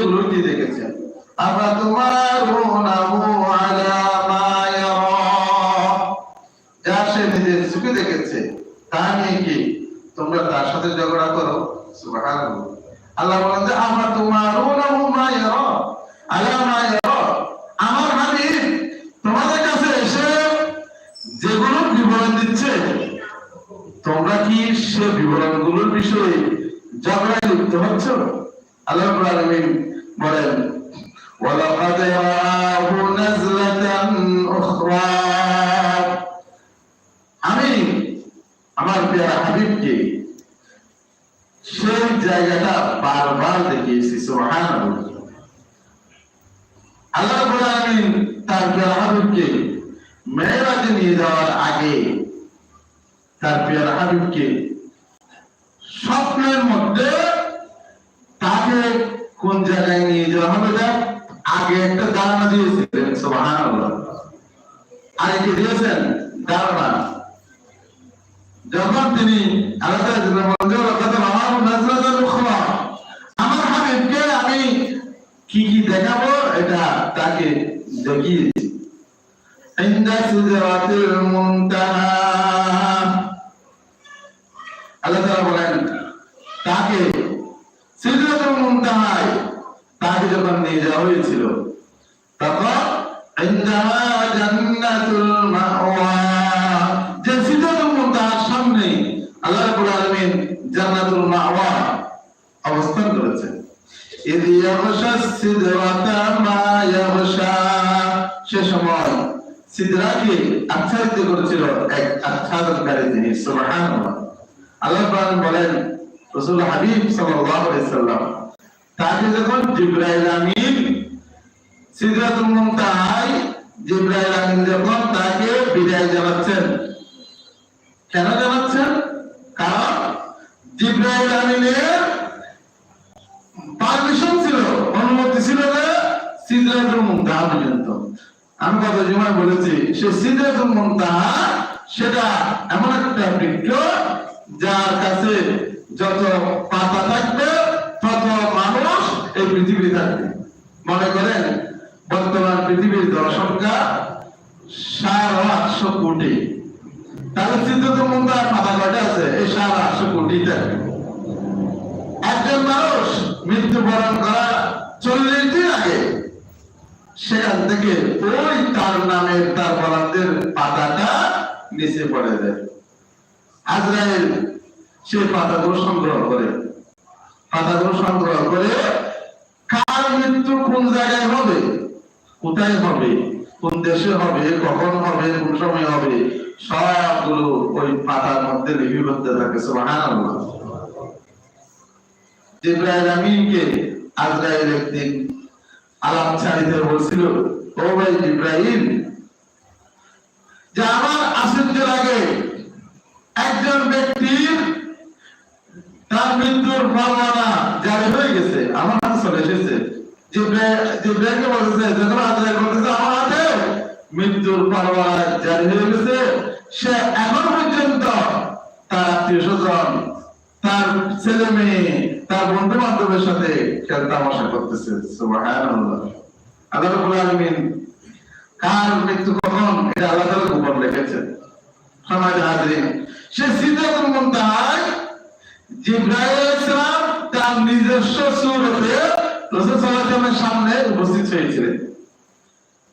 সেগুলো কি দেখেছেন। আমরা তোমার যা সে নিজের চোখে দেখেছে, তা নিয়ে কি তোমরা তার সাথে ঝগড়া করো? আল্লাহ বলেন যে, আমরা তোমার আমার হাবিব তোমাদের কাছে এসে যেগুলো বিবরণ দিচ্ছে, তোমরা কি সে বিবরণগুলোর বিষয়ে ঝগড়ায় লিপ্ত হচ্ছ? আল্লাহ রাব্বুল আলামিন বলেন ولقد رآه نزلة أخرى আমি আমার প্রিয় হাবিবকে সেই জায়গাটা বারবার দেখিয়েছি সুবহানাল্লাহ আল্লাহ রাব্বুল আলামিন তার প্রিয় হাবিবকে মেরাজে নিয়ে যাওয়ার আগে তার প্রিয় হাবিবকে স্বপ্নের মধ্যে কাকে কোন জায়গায় নিয়ে যাওয়া হবে এটা আগে একটা ধারণা দিয়েছিলেন সুবহানাল্লাহ। আর কি দিয়েছেন ধারণা। যখন তিনি আলাদা আমার হাবিবকে আমি কি কি দেখাবো এটা তাকে দেখিয়েছি তাকে সিদরাতুল মুনতাহায় তাকে যখন নিয়ে যাওয়া হয়েছিল, তখন ইনদাহা জান্নাতুল মাওয়া। যে মুনতাহার সামনে আল্লাহ রাব্বুল আলামিন জান্নাতুল মাওয়া অবস্থান করেছেন। ইদ ইয়াগশা সিদরাতা মা ইয়াগশা। সে সময় সিদরাকে করেছিল আচ্ছাদনকারী জিনিস, সুবহানাল্লাহ। আল্লাহ বলেন রাসূল হাবিব সাল্লাম তাকে যখন জিবরাইল আমিন সিদরাতুল মুনতাহায় জিবরাইল আমিন যখন তাকে বিদায় জানাচ্ছেন, কেন জানাচ্ছেন? কারণ জিবরাইল আমিনের পারমিশন ছিল, অনুমতি ছিল যে সিদরাতুল মুনতাহা পর্যন্ত। আমি গত জুমায় বলেছি, সে সিদরাতুল মুনতাহা সেটা এমন একটা বৃক্ষ যার কাছে যত পাতা থাকবে, তত মানুষ এই পৃথিবী থাকবে। মনে করেন, বর্তমান পৃথিবীর জনসংখ্যা সাড়ে আটশো কোটি। তাহলে সিদ্ধান্ত মুন্দার পাতা কয়টা আছে, এই সাড়ে আটশো কোটি থাকবে একজন মানুষ মৃত্যুবরণ করা চল্লিশ দিন আগে, সেখান থেকে ওই তার নামের, তার বরাদ্দের পাতাটা নিচে পড়ে যায়। আজরাইল সেই পাতাগুলো সংগ্রহ করে। পাতাগুলো সংগ্রহ করে কার মৃত্যু কোন জায়গায় হবে? কোথায় হবে? কোন দেশে হবে? কখন হবে? কোন সময় হবে? সবগুলো ওই পাতার মধ্যে লিপিবদ্ধ থাকে, সুবহানাল্লাহ। জিব্রাইল আমিনকে আজরাইল একদিন আলাপ ছাড়িতে বলছিল, ও ভাই জিব্রাইল, যে আমার আসেন্দ্রের আগে একজন ব্যক্তির তার মৃত্যুর ফরমানা জারি হয়ে গেছে, আমার হাতে চলে এসেছে। আমার হাতে মৃত্যুর ফরমানা জারি হয়ে গেছে। সে এখন পর্যন্ত তার আত্মীয় স্বজন, তার ছেলে মেয়ে, তার বন্ধু বান্ধবের সাথে তামাশা করতেছে। আল্লাহ আলামিন, কার মৃত্যু কখন? এটা আল্লাহ তাআলা গোপন রেখেছেন। সমাজ হাজিরিন। সে সিদরাতুল মুনতাহায় জিব্রাইল তার নিজস্ব সূরতে রাসূল সাল্লাল্লাহু আলাইহি ওয়াসাল্লামের সামনে উপস্থিত হয়েছিলেন।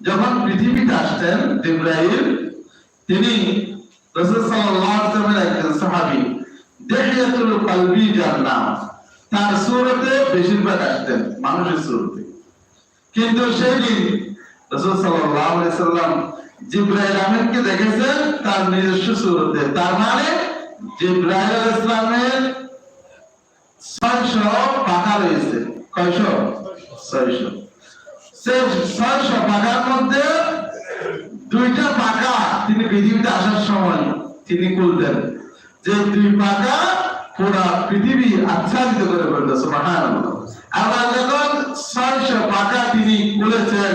যখন পৃথিবীতে আসতেন জিব্রাইল, তিনি তার সুরতে বেশিরভাগ আসতেন, মানুষের সুরতে। কিন্তু সেই দিন রাসূল সাল্লাম আমিনকে দেখেছেন তার নিজস্ব সুরতে। তার মানে জিব্রাইল আলাইহিস 600 পাখা রয়েছে। কয়শো 600 সেই 600 পাখার মধ্যে দুইটা পাখা তিনি পৃথিবীতে আসার সময় তিনি খুলতেন। যে দুই পাকা পুরা পৃথিবী আচ্ছাদিত করে ফেলল সুবহানাল্লাহ। আবার যখন ছয়শো পাকা তিনি খুলেছেন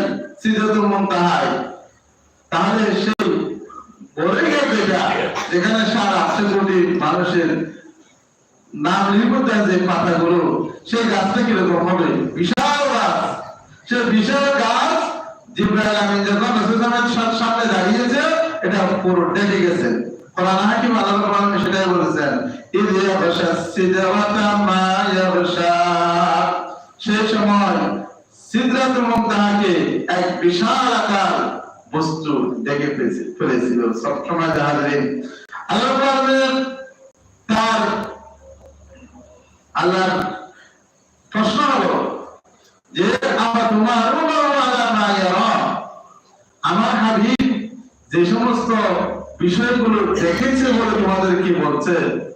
তাহলে সেই বলে গেছে যেখানে সারা আটশো কোটি মানুষের নাম আছে যে পাতাগুলো, সেই গাছটা কীরকম হবে? বিশাল গাছ। সে বিশাল গাছ, জিব্রাইল আমিন যখন রাসূলের সামনে দাঁড়িয়েছে, এটা পুরো ডেকে গেছে। কোরআন হাকিম আল্লাহ কোরআন সেটাই বলেছেন মা ইয়াবশা। সেই সময় সিদরাতুল মুনতাহাকে এক বিশাল আকার বস্তু ডেকে ফেলেছে, ফেলেছিল সবসময় আল্লাহ তার আল্লাহর প্রশ্ন হলো যে আমরা তোমার আমার হাবিব যে সমস্ত বিষয়গুলো দেখেছে বলে তোমাদের কি বলছে?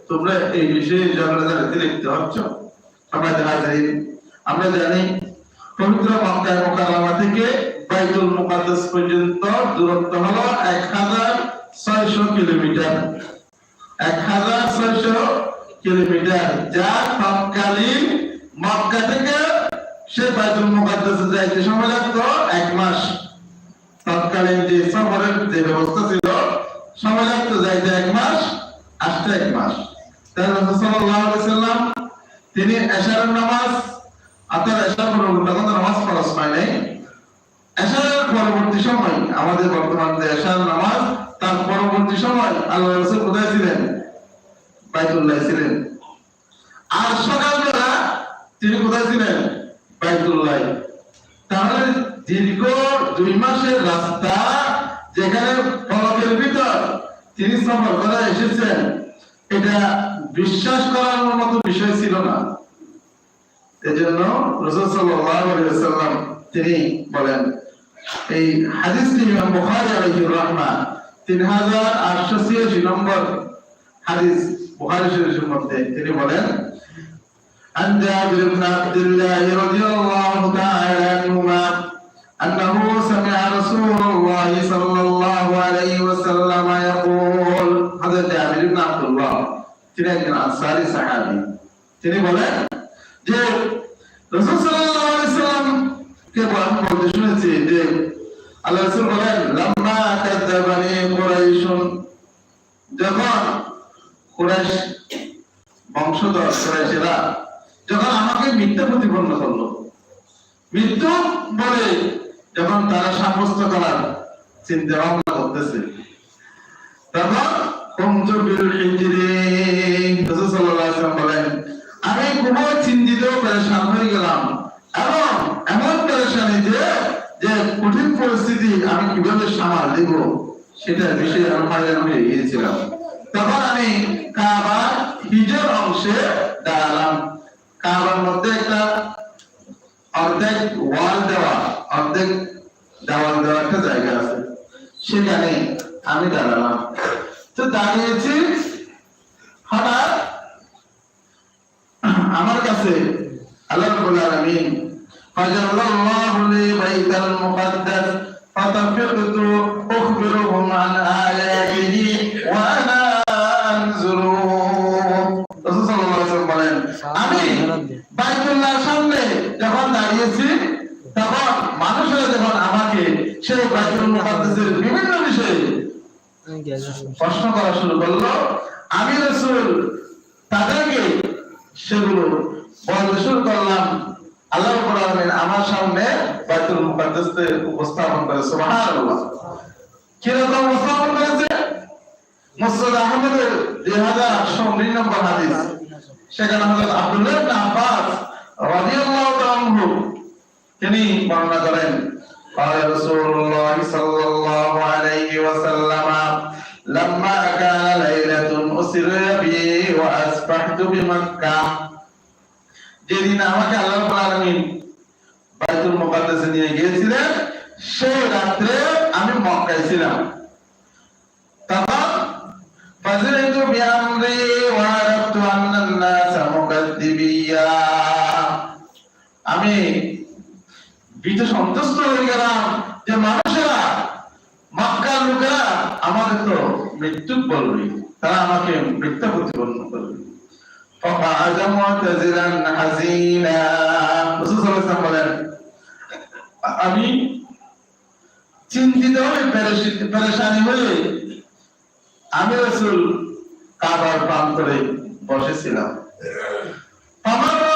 তোমরা এই বিষয়ে জগদাতে লিখতে হচ্ছ আমরা জানি আমরা জানি পবিত্র মক্কায় মোকাররমা থেকে বাইতুল মুকাদ্দাস পর্যন্ত দূরত্ব হলো এক হাজার ছয়শো কিলোমিটার। এক হাজার ছয়শো কিলোমিটার। যা তৎকালীন মক্কা থেকে সে বাইতুল মুকাদ্দাসে যাইতে সময় লাগতো এক মাস। তৎকালীন যে সফরের যে ব্যবস্থা ছিল, সময় লাগতো যাইতে এক মাস, আসতে এক মাস। তাই রাসূল সাল্লাল্লাহু আলাইহি সাল্লাম তিনি এশারের নামাজ অর্থাৎ এশার নামাজ পড়া সময় নেই। পরবর্তী সময়, আমাদের বর্তমান যে এশার নামাজ, তার পরবর্তী সময় আল্লাহ রাসূল কোথায় ছিলেন? বাইতুল্লাহ ছিলেন। আর সকালবেলা তিনি কোথায় ছিলেন? বাইতুল্লাহ তাহলে দীর্ঘ দুই মাসের রাস্তা যেখানে ফলকের ভিতর তিনি সফর করে এসেছেন, এটা বিশ্বাস করার মতো বিষয় ছিল না। এজন্য রসুল সাল্লাল্লাহু আলাইহি ওয়াসাল্লাম তিনি বলেন, এই হাদিসটি ইমাম বুখারী আলাইহির রাহমা 3886 নম্বর হাদিস। বুখারী শরীফের মধ্যে তিনি বলেন عن جابر بن عبد الله رضي الله تعالى عنهما أنه سمع رسول الله صلى الله عليه وسلم يقول هذا جابر بن عبد الله তিনি একজন আনসারী সাহাবী তিনি বলেন যে রাসূল সাল্লাল্লাহু আলাইহি সাল্লাম কে বলেন বলতে শুনেছি যে আল্লাহ রাসূল বলেন লাম্মা কাযাবানি কুরাইশুন যখন কুরাইশ বংশধর কুরাইশেরা যখন আমাকে মিথ্যা প্রতিপন্ন করল। মৃত্যু বলে যখন তারা সাব্যস্ত করার চিন্তা ভাবনা করতেছে। তখন বলেন, আমি খুবই চিন্তিত পেরেশান হয়ে গেলাম এমন পেরেশানি যে কঠিন পরিস্থিতি আমি কীভাবে সামাল দেব সেটা বিষয়ে আমি হয়রান হয়ে গিয়েছিলাম। তখন আমি কাবার হিজর অংশে দাঁড়ালাম। কাবার মধ্যে একটা অর্ধেক ওয়াল দেওয়া, অর্ধেক দেওয়াল দেওয়া একটা জায়গা আছে। সেখানে আমি দাঁড়ালাম। তো দাঁড়িয়েছি। হঠাৎ আমার কাছে আল্লাহ রাব্বুল আলামিন ফাজাল্লাহু আমি বাইতুল্লাহর সামনে যখন দাঁড়িয়েছি, তখন মানুষেরা যখন আমাকে সেই বাইতুল মুকাদ্দাসের বিভিন্ন বিষয়ে প্রশ্ন করা শুরু করল, আমি রসুল তাদেরকে সেগুলো বলতে শুরু করলাম। আল্লাহ রাব্বুল আমার সামনে বাইতুল মুকাদ্দাসকে উপস্থাপন করে, সুবহানাল্লাহ। কীরকম উপস্থাপন করেছে? মুসনাদ আহমদের দুই হাজার আটশো উনিশ নম্বর হাদিস। সেখানে হযরত আব্দুল্লাহ ইবনে আব্বাস রাদিয়াল্লাহু তাআলা আনহু তিনি বর্ণনা করেন قال رسول الله صلى الله عليه وسلم لما كان ليلة أسر بي وأصبحت بمكة যেদিন আমাকে আল্লাহ রাব্বুল আলামিন বাইতুল মুকাদ্দাসে নিয়ে গিয়েছিলেন সেই রাত্রে আমি মক্কায় ছিলাম তখন ফাজরিতু বিআমরি ওয়া আমি ভীত সন্তুষ্ট হয়ে গেলাম যে মানুষেরা, মক্কার লোকেরা আমাদের তো মৃত্যু বলবে, তারা আমাকে মৃত্যু প্রতিপন্ন করবে। আমি চিন্তিত আমি রসুল কাবার প্রান্তরে বসেছিলাম।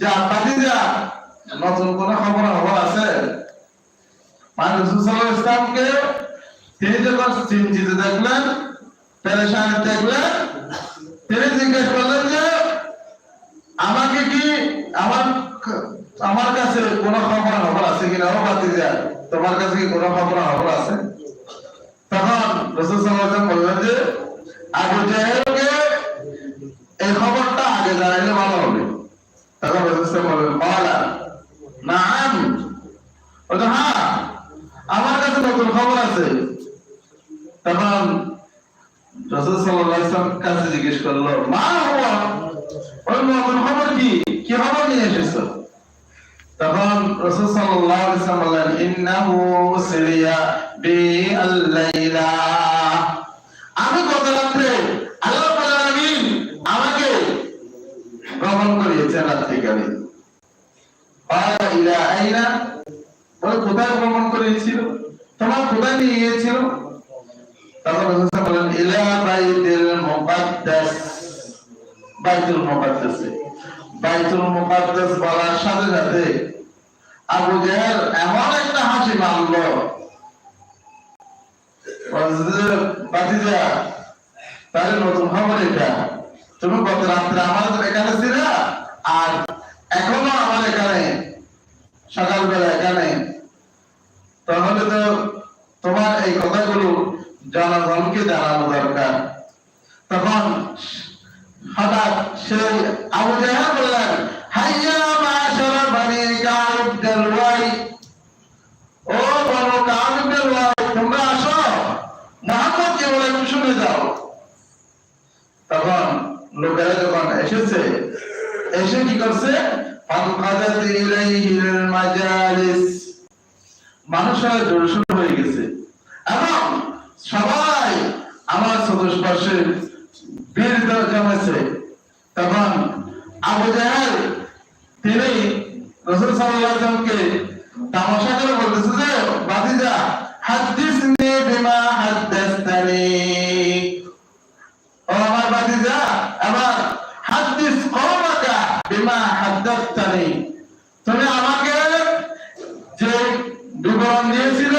যে, পাতি যা। নতুন কোন খবর খবর আছে? মানে আলাইহি ইসলামকে তিনি যখন চিন্তিত দেখলেন, পেরেশান দেখলেন, তিনি জিজ্ঞেস করলেন যে, আমাকে কি আমার আমার কাছে কোনো খবর খবর আছে কিনা? ও বাতি যা, তোমার কাছে কি কোনো খবর খবর আছে? তখন রসুল ওয়াসাল্লাম বললেন যে, আবু জাহেলকে এই খবরটা আগে জানাইলে ভালো হবে। আমার কাছে নতুন খবর আছে তখন রসুল সাল্লাল্লাহু কাছে জিজ্ঞেস করল মা হুয়া ওই নতুন খবর কি কি খবর নিয়ে এসেছ তখন আলাইহি ওয়াসাল্লাম বললেন ইন্নাহু সিরিয়া বি আল-লাইলা আমি গত ইলা আইনা বলে, কোথায় ভ্রমণ করিয়েছিল তোমার কোথায় নিয়ে গিয়েছিল? তখন রাসূল বলেন, ইলা বাইতুল মুকাদ্দাস। বাইতুল মুকাদ্দাসে বাইতুল মুকাদ্দাস বলার সাথে সাথে আবু জাহেল এমন একটা হাসি মারলো বাতিজা, তাহলে নতুন খবর এটা। তুমি গত রাত্রে আমার এখানে ছিল আর এখনও আমার এখানে সকালবেলা এখানে। তাহলে তো তোমার এই কথাগুলো জনগণকে জানানো দরকার। তখন হঠাৎ সেই আবু জাহা বললেন হাইয়া মাশারা বানি কাউব দেলওয়াই ও বলো কাউব দেলওয়াই তোমরা আসো মোহাম্মদ কে বলে একটু শুনে যাও তখন লোকেরা যখন এসেছে এসে কি করছে ফানকাদাত ইলাইহিল মাজালিস মানুষের জোর শুরু হয়ে গেছে এবং সবাই আমার চতুষ্পার্শ্বে বীর জমেছে তখন আবু জাহেল তিনি রসুল সাল্লাল্লাহু আলাইহি ওয়াসাল্লামকে তামাশা করে বলতেছে যে বাদিজা হাদিসনি বিমা হাদাসতানি ও আমার বাদিজা আবার হাদিস কওমাকা বিমা হাদাসতানি তুমি আমাকে যে বিবরণ দিয়েছিল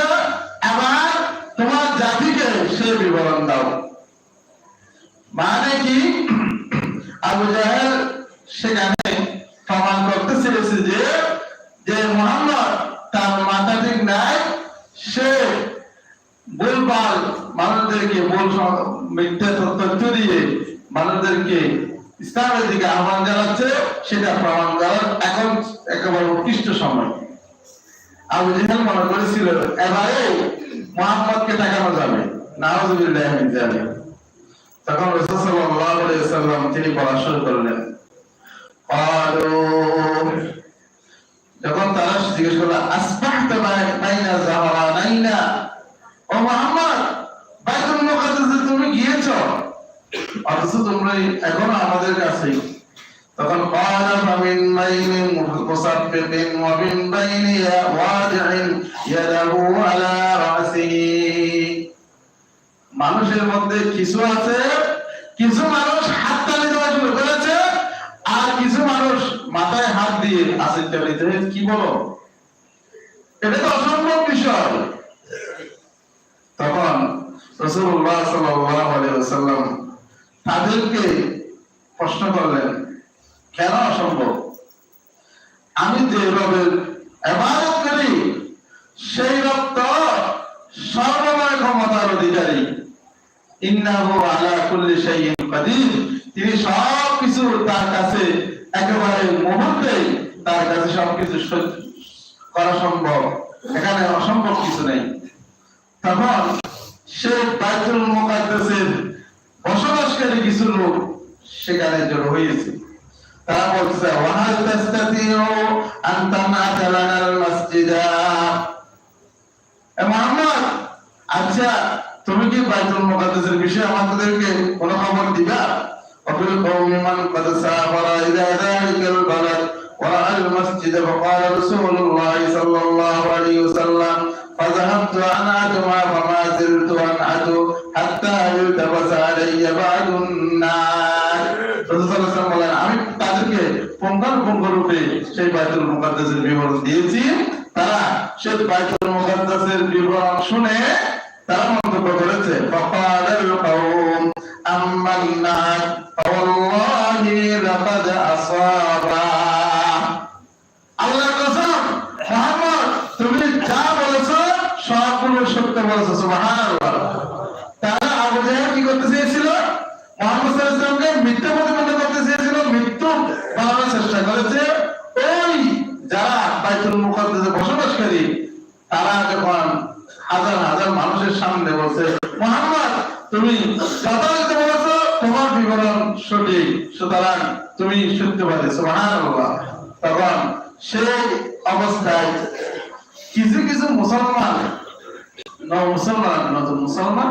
আবার তোমার জাতিকে সেই বিবরণ দাও। মানে কি? আবু জাহেল সেখানে প্রমাণ করতে চেয়েছে যে যে মোহাম্মদ তার মাথা ঠিক নাই, সে ভুলভাল মানুষদেরকে ভুল স- মিথ্যা তথ্য দিয়ে মানুষদেরকে ইসলামের দিকে আহ্বান জানাচ্ছে, সেটা প্রমাণ করার এখন একেবারে উৎকৃষ্ট সময়। আবু জাহেল মনে করেছিল, এবারে মোহাম্মদকে টাকানো যাবে। নাউজুবিল্লাহ মিন যালিক। তখন রাসূল ওয়াসাল্লাম তিনি বলা শুরু করলেন। যখন তারা জিজ্ঞেস করল, আসবাহতা বাইনা যাহরানাইনা ও মুহাম্মদ, বাইতুল মুকাদ্দাসে তুমি গিয়েছো? অথচ তোমরা এখনও আমাদের কাছে তখন قال فمن بين مصفق ومن بين واضع يده على رأسه মানুষের মধ্যে কিছু আছে কিছু মানুষ হাত তালি দেওয়া শুরু করেছে আর কিছু মানুষ মাথায় হাত দিয়ে আছে চালিত কি বলো এটা তো অসম্ভব বিষয় তখন রসুল্লাহ সাল্লাল্লাহু আলাইহি ওয়াসাল্লাম তাদেরকে প্রশ্ন করলেন কেন অসম্ভব আমি যে রবের এবাদত করি, সেই রব তো সর্বময় ক্ষমতার অধিকারী। ইন্নাহু আলা কুল্লি শাইইন কাদির। তিনি সব কিছু তার কাছে একেবারে মুহূর্তেই তার কাছে সবকিছু করা সম্ভব। এখানে অসম্ভব কিছু নেই। তখন সে বাইতুল মুকাদ্দাসের বসবাসকারী কিছু লোক সেখানে জড়ো হয়েছে। তারা বলছে ওয়াহাল তাস্তাতিউ আন তানআতা লানাল মাসজিদ مسجدا এ মোহাম্মদ আচ্ছা তুমি কি বাইতুল মুকাদ্দাসের বিষয়ে আমাদেরকে কোনো খবর দিবা وفي القوم من قد سافر إلى ذلك البلد ورأى المسجد فقال رسول الله صلى الله عليه وسلم فذهبت أنعتها فما زلت أنعت حتى التبس علي بعض الناس রাসূল সাল্লাল্লাহু আলাইহি ওয়াসাল্লাম বলেন আমি তাদেরকে পুঙ্খানুপুঙ্খরূপে সেই বাইতুল মুকাদ্দাসের বিবরণ দিয়েছি। তারা সেই বাইতুল মুকাদ্দাসের বিবরণ শুনে তারা মন্তব্য করেছে বাপা আমার না সুতরাং তুমি সত্যবাদী সুবহানাল্লাহ। তখন সেই অবস্থায় কিছু কিছু মুসলমান মুসলমান, নতুন মুসলমান,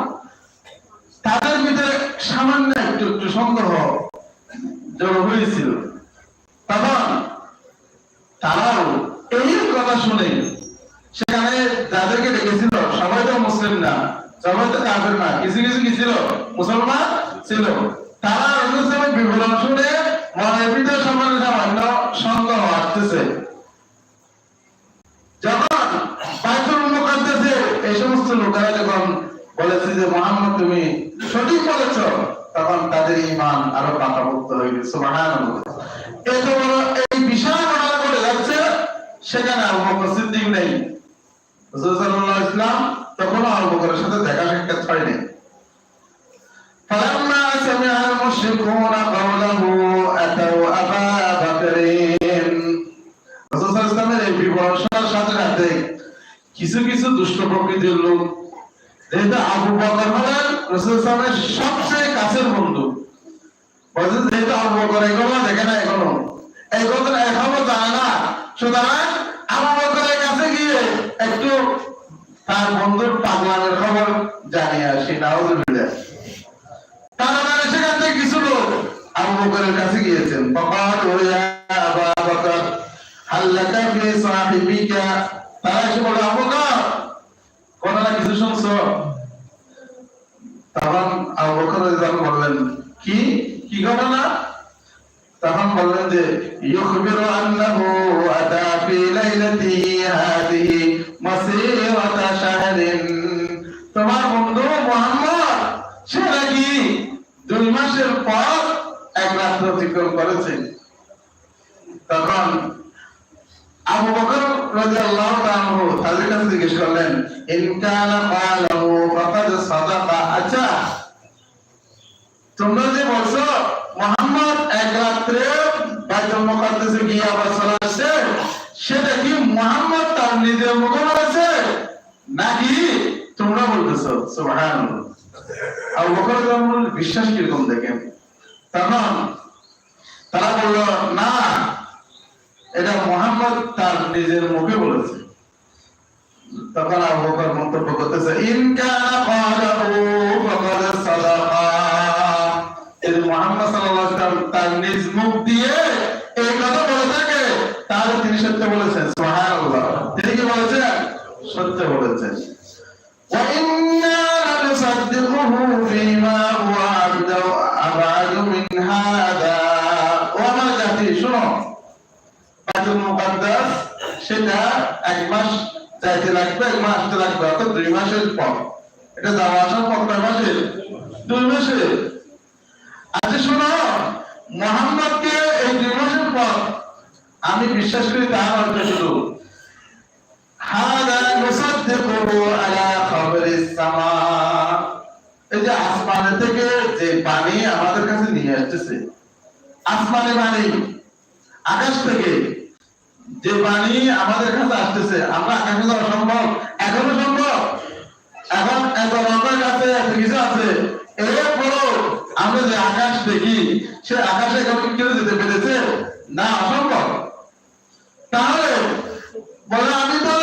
তাদের ভিতরে সামান্য একটু একটু সন্দেহ জড়ো হয়েছিল। তখন তারাও এই কথা শুনে সেখানে যাদেরকে ডেকেছিল, সবাই তো মুসলিম না, সবাই তো কাফের না, কিছু কিছু কি ছিল? মুসলমান ছিল। তারা অনুষ্ঠানে বিবরণ শুনে সামান্য সন্দেহ আসতেছে। যখন বাইতুল মুকাদ্দাসে এই সমস্ত লোকেরা যখন বলেছে যে, মোহাম্মদ, তুমি সঠিক বলেছ। তখন তাদের ইমান আরও হয়ে গেছে। এই বিশাল ঘটনা যাচ্ছে, সেখানে নেই। ইসলাম সাথে দেখা সাক্ষাৎ হয়নি। سمع المشركون قوله أتوا أبا بكر রাসূল সাল্লাল্লাহু আলাইহি ওয়াসাল্লামের এই বিবরণ শোনার সাথে সাথে কিছু কিছু দুষ্ট প্রকৃতির লোক যেহেতু আবু বকর হলেন রাসূল সাল্লাল্লাহু আলাইহি ওয়াসাল্লামের সবচেয়ে কাছের বন্ধু বলছে যেহেতু আবু বকর এগুলো দেখে না এখনো এই কথা এখনো জানে না সুতরাং আবু বকরের কাছে গিয়ে একটু তার বন্ধুর পাগলামের খবর জানিয়ে আসি নাউজুবিল্লাহ থেকে কিছু লোক আবু বকরের কাছে গিয়েছেন। ফকাল ও ইয়া আবা বকর শুনছো? তখন আবু বকর রাদিয়াল্লাহু কি? কি ঘটনা? তখন বললেন যে, ইউখবিরু আন্নাহু আতা ফি লাইলাতিহি হাদিহি মাসিরাতা শাহরিন। তোমার বন্ধু মুহাম্মদ সে নাকি দুই মাসের পর এক অতিক্রম করেছে তখন আবু বকর রাদিয়াল্লাহু তাআলা তাদের কাছে জিজ্ঞেস করলেন, ইন কানা ক্বালাহু ফাকাদ সাদাকা আচ্ছা তোমরা যে বলছো মোহাম্মদ এক রাত্রে বাইতুল মুকাদ্দাসে গিয়ে আবার চলে আসছে? সেটা কি মোহাম্মদ তার নিজের মুখে বলেছে? নাকি তোমরা বলতেছো, সুবহানাল্লাহ? আবু বকর রাদিয়াল্লাহু বিশ্বাস কীরকম দেখেন? তখন তারা বলল, না, এটা মোহাম্মদ তার নিজের মুখে বলেছে। তখন আবু বকর মন্তব্য করতেছে তার নিজ মুখ দিয়ে এই কথা বলে থাকে তিনি সত্য বলেছেন। সুবহানাল্লাহ। তিনি কি বলেছেন? সত্য বলেছেন লানুসাদ্দিকুহু ফীমা হুয়া আবদু আবাদু মিন হাদা ও আমার জাতি শুনো বাইতুল মুকাদ্দাস সেটা এক মাস যাইতে লাগবে এক মাস লাগবে, অর্থাৎ দুই মাসের পর। এটা যাওয়া আসার পর কয় মাসের দুই মাসের আচ্ছা শোনো, মোহাম্মদকে এই দুই মাসের পর আমি বিশ্বাস করি তার অর্থ শুধু পানি আকাশ থেকে। যে পানি আমাদের কাছে আসতেছে, আমরা আকাশে যাওয়া সম্ভব? এখনও সম্ভব? এখন এত রকমের কাছে কিছু আছে। এরপরও আমরা যে আকাশ দেখি, সে আকাশে কেমন কেউ যেতে পেরেছে? না, অসম্ভব। তাহলে, বলে আমি তো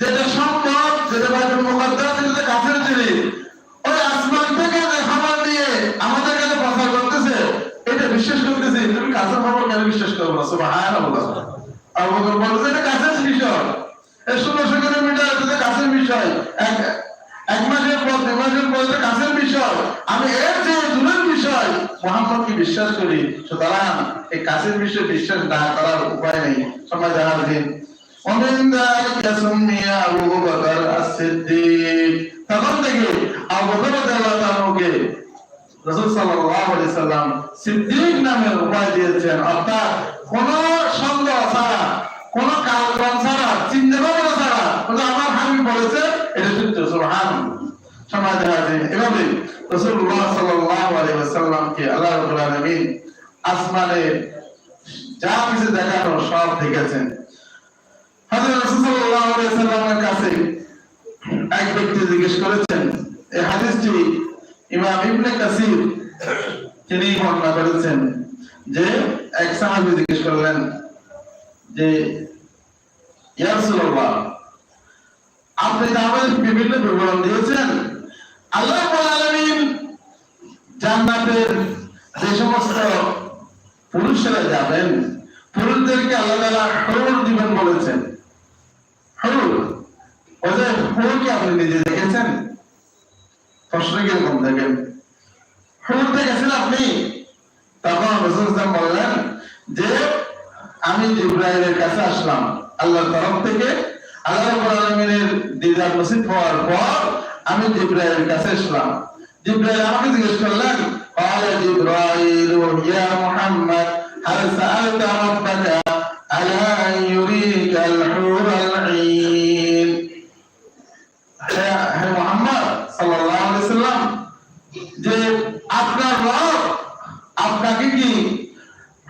যেটা সম্ভব, যেটা বাইবেল মোকাদ্দাস যেটা কাছের জিনিস ওই আসমান থেকে যে খাবার দিয়ে আমাদের কাছে প্রচার করতেছে, এটা বিশ্বাস করতেছি। তুমি কাছের খবর কেন বিশ্বাস করব না? সুবাহ আবু বকর বলছে এটা কাছের বিষয় এই ষোলোশো কিলোমিটার এটা তো কাছের বিষয় এক এক মাসের পর দুই মাসের পর এটা কাছের বিষয় আমি এর যে দূরের বিষয় মোহাম্মদকে বিশ্বাস করি সুতরাং এই কাছের বিষয়ে বিশ্বাস না করার উপায় নেই সময় দেখা দিন ومن ذلك سمي أبو بكر الصديق তখন থেকে আবু বকর রাদিয়াল্লাহু তাআলাকে রাসূল সাল্লাল্লাহু আলাইহি সাল্লাম সিদ্দিক নামে উপাধি দিয়েছেন। অর্থাৎ কোন সন্দেহ ছাড়া, কোন ছাড়া, চিন্তা ভাবনা ছাড়া আমার হাবিব বলেছে, এটা সত্য সুবহান সমাজ আছে। এভাবে রাসূলুল্লাহ সাল্লাল্লাহু আলাইহি ওয়াসাল্লামকে আল্লাহ রাব্বুল আলামিন আসমানে যা কিছু দেখানো সব দেখেছেন। হযরত রাসূল সাল্লাল্লাহু আলাইহি ওয়াসাল্লামের কাছে এক ব্যক্তি জিজ্ঞেস করেছেন, এই হাদিসটি ইমাম ইবনে কাসির, তিনি বর্ণনা করেছেন যে এক সাহাবী জিজ্ঞেস করলেন যে, ইয়া আপনি তো আমাদের বিভিন্ন বিবরণ দিয়েছেন? আল্লাহ আলামিন জান্নাতের যে সমস্ত পুরুষরা যাবেন, পুরুষদেরকে আল্লাহ তাআলা হুর দিবেন বলেছেন। হুর ওদের হুর কি আপনি নিজে দেখেছেন? প্রশ্ন কিরকম দেখেন হুর দেখেছেন আপনি তখন রাসূল সাল্লাল্লাহু বললেন যে আমি জিব্রাইলের কাছে আসলাম আল্লাহর তরফ থেকে আল্লাহ রাব্বুল আলামিনের দিদার নসিব হওয়ার পর আমি জিব্রাইলের কাছে আসলাম জিব্রাইল আমাকে জিজ্ঞেস করলেন قال جبرائيل يا محمد هل سألت ربك ألا أن يريك الحور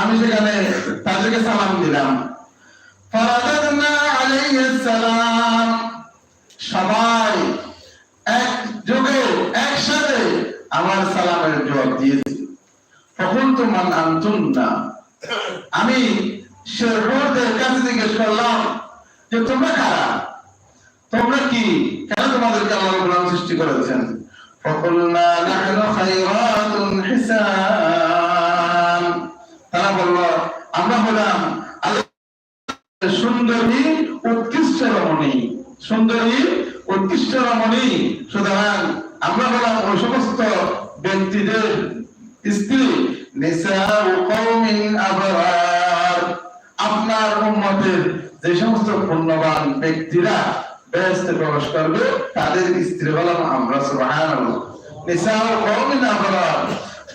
আমি সেখানে তাদেরকে সালাম দিলাম ফারাদাদনা আলাইহিস সালাম সবাই এক যুগে একসাথে আমার সালামের জবাব দিয়েছি فقلت من أنتن আমি শেরপুরদের কাছে জিজ্ঞেস করলাম যে তোমরা কারা তোমরা কি কেন তোমাদেরকে আল্লাহ রাব্বুল আলামিন সৃষ্টি করেছেন فقلنا نحن خيرات حسان তারা বলল, আমরা হলাম সুন্দরী উৎকৃষ্ট রমণী। সুন্দরী উৎকৃষ্ট রমণী। সুতরাং আমরা হলাম ওই সমস্ত ব্যক্তিদের স্ত্রী। আপনার উম্মতের যে সমস্ত পুণ্যবান ব্যক্তিরা বেহেশতে প্রবেশ করবে, তাদের স্ত্রী হলাম আমরা, সুবহানাল্লাহ। নিসাউ কওমিন আবরার।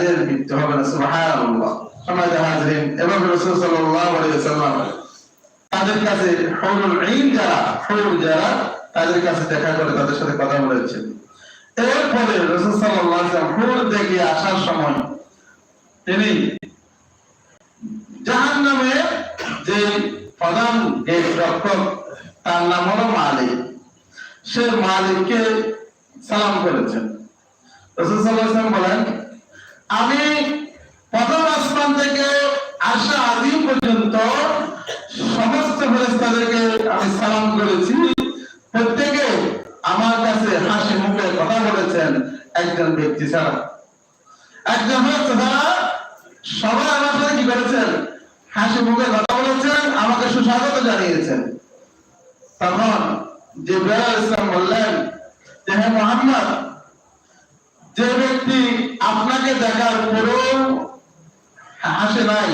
তাদের মৃত্যু হবে না, সুবহানাল্লাহ। হাজরিন এবং রাসূল সাল্লাল্লাহু আলাইহি তাদের কাছে হুরুল যারা হুর যারা তাদের কাছে দেখা করে তাদের সাথে কথা বলেছেন। এরপরে রাসূল সাল্লাল্লাহু আলাইহি ওয়াসাল্লাম হুর দেখে আসার সময় তিনি জাহান্নামে যে প্রধান গেট রক্ষক, তার নাম হলো মালিক। সে মালিককে সালাম করেছেন। রাসূল ওয়াসাল্লাম বলেন আমি প্রথম আসমান থেকে আসা আদিম পর্যন্ত সমস্ত ফেরেস্তাদেরকে আমি সালাম করেছি। প্রত্যেকে আমার কাছে হাসি মুখে কথা বলেছেন একজন ব্যক্তি ছাড়া। একজন ছাড়া সবাই আমার সাথে কি করেছেন? হাসি মুখে কথা বলেছেন, আমাকে সুস্বাগত জানিয়েছেন। তখন জিব্রাইল ইসলাম বললেন, যে হে মোহাম্মদ, যে ব্যক্তি আপনাকে দেখার পরেও হাসে নাই।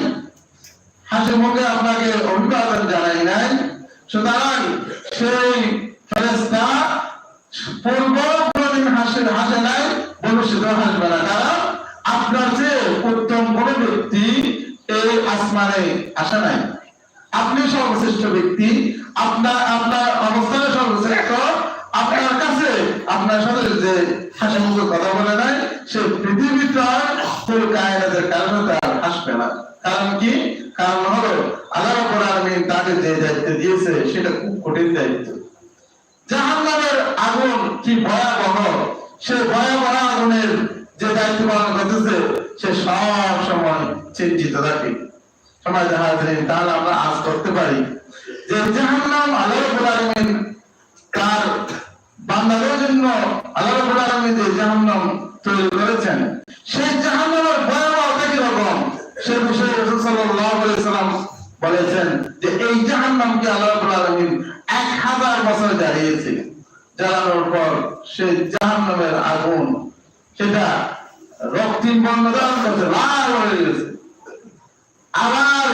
হাসি মুখে আপনাকে অভিবাদন জানাই নাই। সুতরাং সেই ফেরেস্তা পূর্ব কোনদিন হাসে হাসে নাই হাসবে না। কারণ আপনার যে উত্তম কোন ব্যক্তি এই আসমানে আসে নাই। আপনি সর্বশ্রেষ্ঠ ব্যক্তি। আপনার আপনার অবস্থানে সর্বশ্রেষ্ঠ। আপনার কাছে আপনার সাথে যে হাসি মুখে কথা বলে নাই সে পৃথিবীটার তোর কায়নাদের কারণে তার হাসবে না। কারণ কি? কারণ হলো আল্লাহ রাব্বুল আলামিন তাকে যে দায়িত্ব দিয়েছে, সেটা খুব কঠিন দায়িত্ব। জাহান্নামের আগুন কি ভয়াবহ? সে ভয়াবহ আগুনের যে দায়িত্ব পালন করতেছে, সে সব সময় চিন্তিত থাকে। সমাজ হাজরিন তাহলে আমরা আজ করতে পারি যে জাহান্নাম আল্লাহ রাব্বুল আলামিন তার বান্দাদের জন্য আল্লাহ রাব্বুল আলামিন যে জাহান্নাম তৈরি করেছেন। সেই জাহান্নামের ভয়াবহতা কি রকম। সে বিষয়ে রাসূল সাল্লাল্লাহু আলাইহি সাল্লাম বলেছেন যে এই জাহান্নামকে আল্লাহ রাব্বুল আলামিন 1000 বছর জ্বালিয়েছে জ্বালানোর পর সেই জাহান্নামের আগুন, সেটা রক্তিম ধারণ করছে, লাল হয়ে গেছে। আবার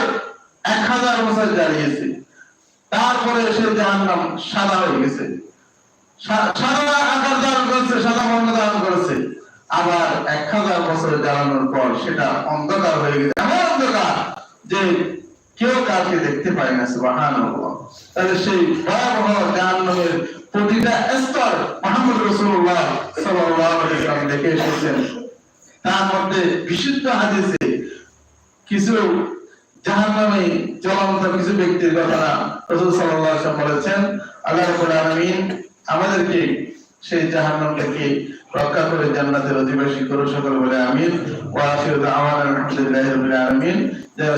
এক হাজার বছর জ্বালিয়েছে তারপরে সে জাহান্নাম সাদা হয়ে গেছে। সাদা আকার ধারণ করেছে, সাদা বর্ণ ধারণ করেছে। আবার এক হাজার বছর জ্বালানোর পর সেটা অন্ধকার হয়ে গেছে। এমন অন্ধকার যে কেউ কাউকে দেখতে পায় না সুবাহান তাহলে সেই ভয়াবহ জাহান্নামের প্রতিটা স্তর মোহাম্মদ রসুল্লাহ ওয়াসাল্লাম দেখে এসেছেন। তার মধ্যে বিশুদ্ধ হাদিসে কিছু জাহান্নামে জ্বলন্ত কিছু ব্যক্তির কথা রাসূল ওয়াসাল্লাম বলেছেন, আল্লাহ রাব্বুল আলামিন আমাদেরকে সেই জাহান্নাম থেকে রক্ষা করে জান্নাতের অধিবাসী করো সকল বলে আমিন। ওয়া আখিরু দাওয়ানা আলহামদুলিল্লাহি রাব্বিল যারা